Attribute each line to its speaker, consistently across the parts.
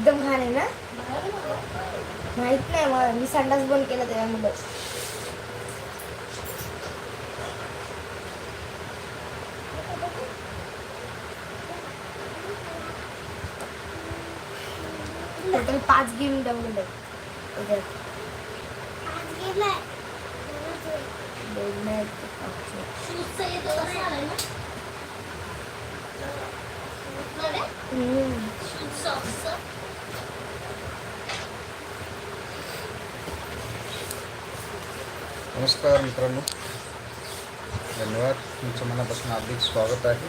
Speaker 1: एकदम घाण आहे ना? माहीत नाही मला मी संडास बंद केलं त्याच्यामुळे. टोटल पाच गेम डाउनलोड आहे त्याच्यात. दोन नाही, पाच. हम्म.
Speaker 2: नमस्कार मित्रांनो. धन्यवाद. तुमचं मनापासून अधिक स्वागत आहे.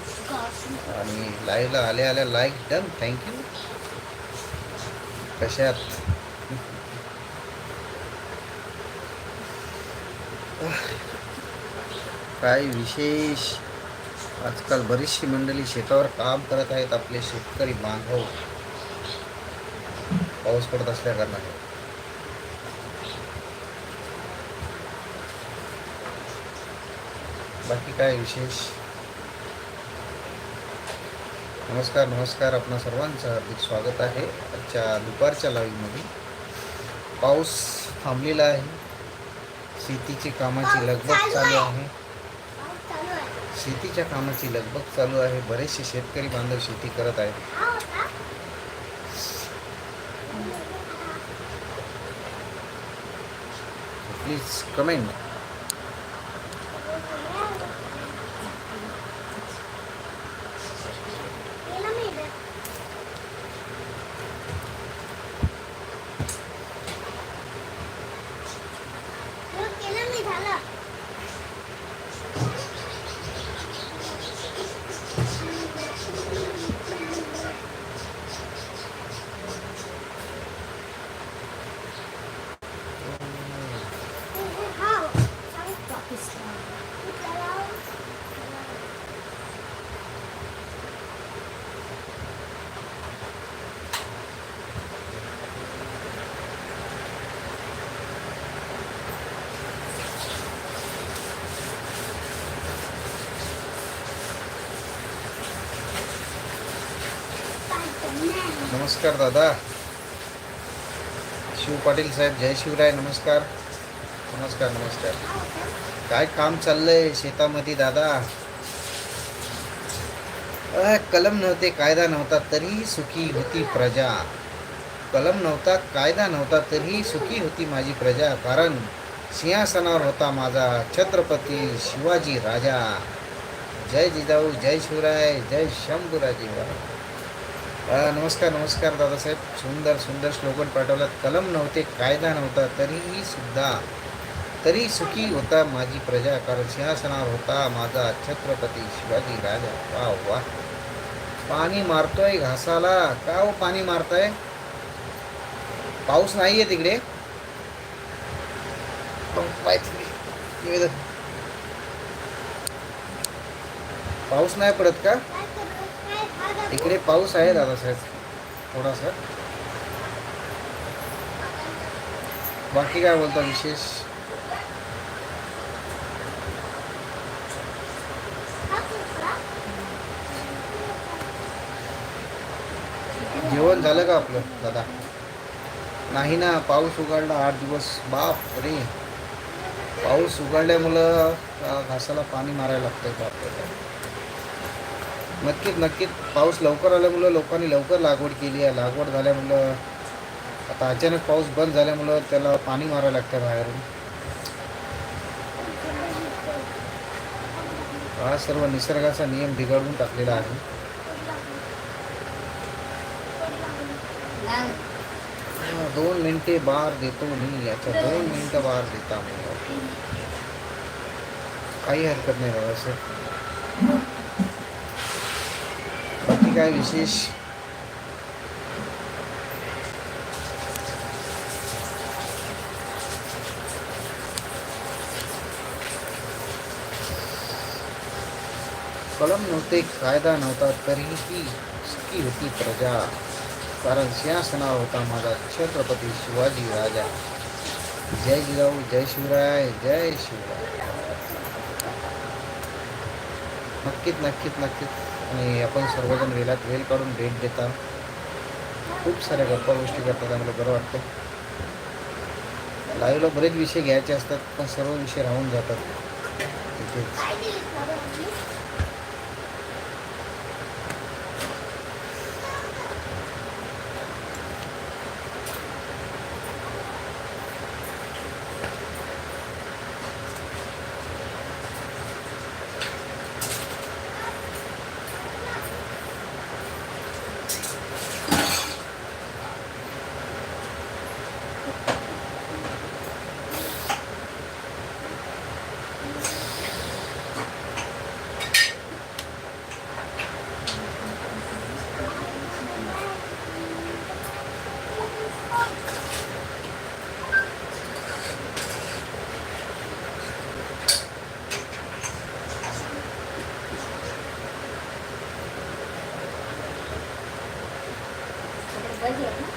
Speaker 2: आणि लाईव्हला आल्या आल्या लाईक डन थँक्यू कशात काय विशेष? आजकाल बरीचशी मंडळी शेतावर काम करत आहेत. आपले शेतकरी बांधव. पाऊस पडत असल्या कारणाने. बाकी काय विशेष? नमस्कार नमस्कार आपणा सर्वांचं हार्दिक स्वागत आहे. आजच्या दुपारच्या लाईव्हमध्ये. पाऊस थांबलेला आहे. शेतीची कामाची लगबग चालू आहे. शेतीच्या कामाची लगबग चालू आहे. बरेचसे शेतकरी बांधव शेती करत आहेत. प्लीज कमेंट
Speaker 1: 了。
Speaker 2: नमस्कार दादा. शिव पाटील साहेब जय शिवराय नमस्कार. नमस्कार नमस्कार. काय काम चाललंय शेतामध्ये दादा? कलम नव्हते कायदा नव्हता तरीही सुखी होती प्रजा. कलम नव्हता कायदा नव्हता तरीही सुखी होती माझी प्रजा कारण सिंहासनावर होता माझा छत्रपती शिवाजी राजा. जय जिजाऊ जय शिवराय जय शंभूराजे महाराज. नमस्कार नमस्कार दादासाहेब. सुंदर सुंदर श्लोकन पाठवलात. कलम नव्हते कायदा नव्हता तरीही सुद्धा तरी सुखी होता माझी प्रजा. कारण सिंहासनावर होता माझा छत्रपती शिवाजी राजा. वा वा. पाणी मारतोय घासाला. का हो पाणी मारताय? पाऊस नाहीये तिकडे? पाऊस नाही पडत का? इकडे पाऊस आहे दादासाहेब थोडासा. बाकी काय बोलता विशेष? जेवण झालं का आपलं दादा? नाही ना पाऊस उघडला आठ दिवस. बाप रे पाऊस उघडल्यामुळं घासाला पाणी मारायला लागतं बाप आपल्याला नक्कीच नक्कीच. पाऊस लवकर आल्यामुळं लोकांनी लवकर लागवड केली आहे. लागवड झाल्यामुळं आता अचानक पाऊस बंद झाल्यामुळं त्याला पाणी मारायला लागतं बाहेरून. हा सर्व निसर्गाचा नियम बिघडवून टाकलेला आहे. दोन मिनिटे बार देतो मी याचा. दोन मिनिटं बार देता काही हरकत नाही बाबा सर. बाकी काय विशेष कलम नव्हते कायदा नव्हता तरीही सुखी होती प्रजा। कारण सिंहासनावर होता माझा छत्रपती शिवाजी राजा। जय जिजाऊ जय शिवराय जय शिवराय। नक्कीच नक्कीच नक्कीच आणि आपण सर्वजण वेलात वेळ काढून भेट देता. खूप साऱ्या गप्पा गोष्टी करतात आम्हाला बरं वाटतं. लाईव्हला बरेच विषय घ्यायचे असतात पण सर्व विषय राहून जातात. तिथेच पाहिजे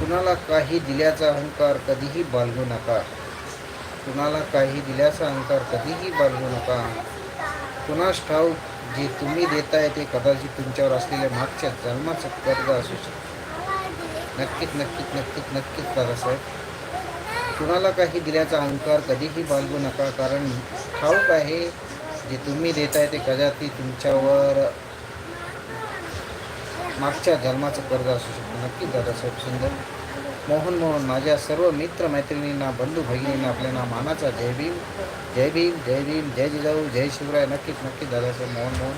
Speaker 2: कुणाला काही दिल्याचा अहंकार कधीही बाळगू नका. कुणाला काही दिल्याचा अहंकार कधीही बाळगू नका. कुणास ठाऊक जे तुम्ही देताय ते कदाचित तुमच्यावर असलेल्या मागच्या जन्माचं कर्ज असू शकतं. नक्कीच नक्कीच नक्कीच नक्कीच दादासाहेब कुणाला काही दिल्याचा अहंकार कधीही बाळगू नका कारण ठाऊक आहे जे तुम्ही देताय ते कदाचित तुमच्यावर मागच्या जन्माचं कर्ज असू शकतं. नक्कीच दादासाहेब सुंदर. मोहन मोहन माझ्या सर्व मित्र मैत्रिणींना बंधू भगिनींना आपल्याला मानाचा जय भीम जय भीम जय भीम जय जिजाऊ जय शिवराय. नक्कीच नक्कीच दादासाहेब मोहन मोहन.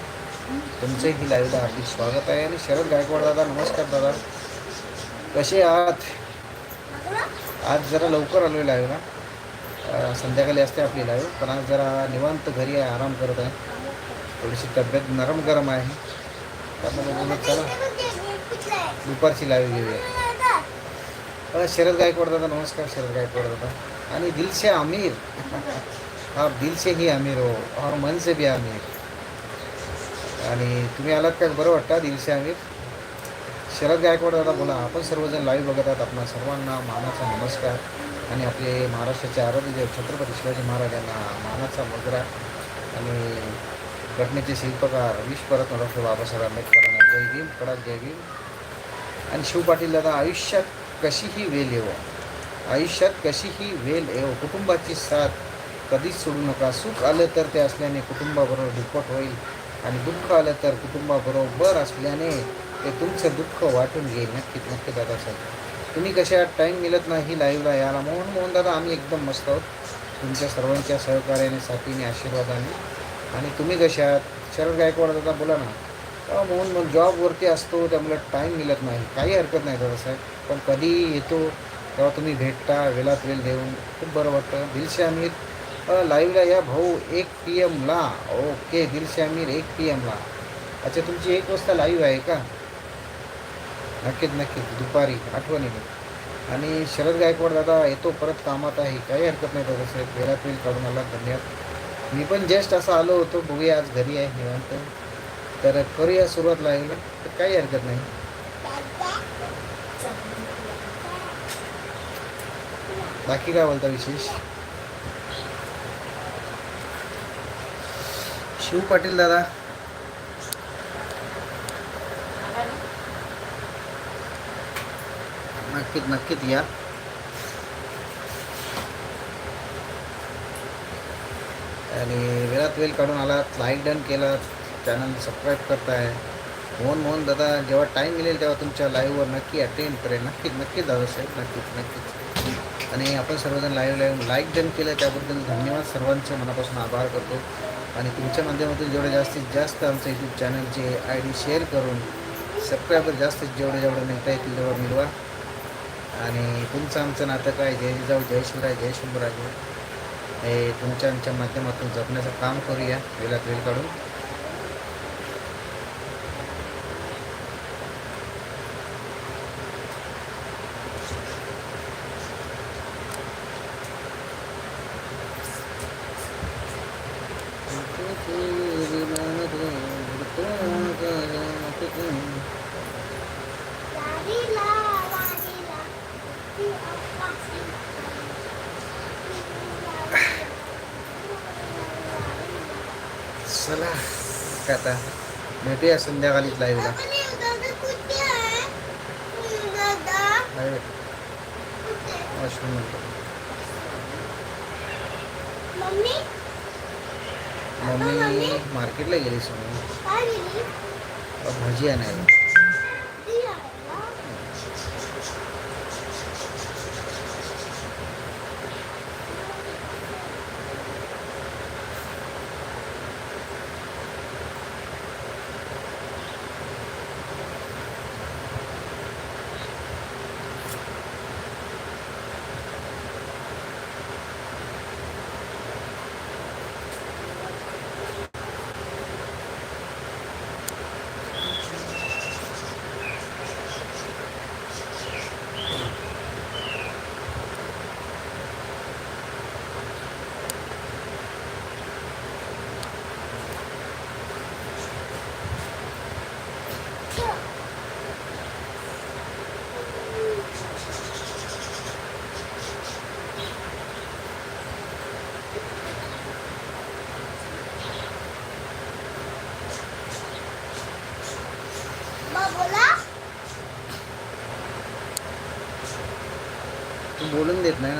Speaker 2: तुमचंही लाईव्हला हार्दिक स्वागत आहे. आणि शरद गायकवाड दादा नमस्कार दादा. कसे आहात? आज जरा लवकर आलो आहे लाईव्हला संध्याकाळी असते आपली लाईव्ह पण आज जरा निवांत घरी आहे आराम करत आहे. थोडीशी तब्येत नरम गरम आहे. त्यामुळे चला. दुपारची लाईव्ह घेऊया. अं, शरद गायकवाड दादा नमस्कार शरद गायकवाड दादा. आणि दिल से आमिर. हा दिल से ही आमिर हो. और मन से भी आमिर. आणि तुम्ही आलात का? बरं वाटतं दिल से आमिर? शरद गायकवाड दादा बोला. आपण सर्वजण लाईव्ह बघत आहात आपणा सर्वांना मानाचा नमस्कार. आणि आपले महाराष्ट्राचे आराध्यदेव छत्रपती शिवाजी महाराज यांना मानाचा मुद्रा. आणि घटनेचे शिल्पकार विश्वरत्न डॉक्टर बाबासाहेब आंबेडकरांना जय भीम कडक जय भीम. आणि शिव पाटील दादा आयुष्यात कशीही वेल येवो. आयुष्यात कशीही वेल येवो. कुटुंबाची साथ कधीच सोडू नका. सुख आलं तर ते असल्याने कुटुंबाबरोबर दुप्पट होईल आणि दुःख आलं तर कुटुंबाबरोबर असल्याने ते तुमचं दुःख वाटून घेईल. नक्कीच नक्की दादासाहेब तुम्ही कशा टाईम मिळत नाही लाईव्हला यायला. मोहन मोहन दादा आम्ही एकदम मस्त आहोत. तुमच्या सर्वांच्या सहकार्याने साथीने आशीर्वादाने. आणि तुम्ही कशा आहात? शरद गायकवाड दादा बोला ना. अहो, मोहन मग जॉबवरती असतो त्यामुळे टाईम मिळत नाही. काही हरकत नाही दादासाहेब पण कधी येतो तेव्हा तुम्ही भेटता वेळात वेळ देऊन. खूप बरं वाटतं. दिलशे अमीर लाईव्हला या भाऊ एक पी एमला ओके दिलशे अमीर एक पी एमला अच्छा तुमची एक वाजता लाईव्ह आहे का? नक्कीच नक्कीच. दुपारी आठवणीने. आणि शरद गायकवाड दादा येतो परत कामात आहे. काही हरकत नाही दादासाहेब वेळात वेळ काढून आला. धन्यवाद. मी पण जस्ट असं आलो होतो. बघूया आज घरी आहे निवांत. तर करूया सुरुवात लाईव्हला तर काही हरकत नाही. बाकी काय बोलता विशेष? शिव पाटील दादा. नक्कीच नक्कीच या. आणि वेळात वेळ काढून आला लाईक डन केला चॅनल सबस्क्राईब करताय मोहन मोहन दादा जेव्हा टाईम मिळेल तेव्हा तुमच्या लाईव्हवर नक्की अटेंड करेल नक्कीच नक्कीच दादा साहेब नक्कीच नक्कीच आणि आपण सर्वजण लाईव्ह लाईव्ह लाईक डन केलं त्याबद्दल धन्यवाद. सर्वांचे मनापासून आभार करतो. आणि तुमच्या माध्यमातून जेवढे जास्तीत जास्त आमचं यूट्यूब चॅनलचे आय डी शेअर करून सबस्क्रायबर जास्तीत जेवढे जेवढे मिळता येतील तेवढं मिळवा. आणि तुमचं आमचं नातं काय? जय जिजाऊ जय शिवराय जय शंभूराजे. हे तुमच्या आमच्या माध्यमातून जपण्याचं काम करूया. वेळात वेळ काढून.
Speaker 1: काय आता? भेटूया संध्याकाळीच लाईव्हला वॉशरूम
Speaker 2: मम्मी?
Speaker 1: मम्मी मार्केटला गेली समोर भजी आणायला. बोलून देत नाही ना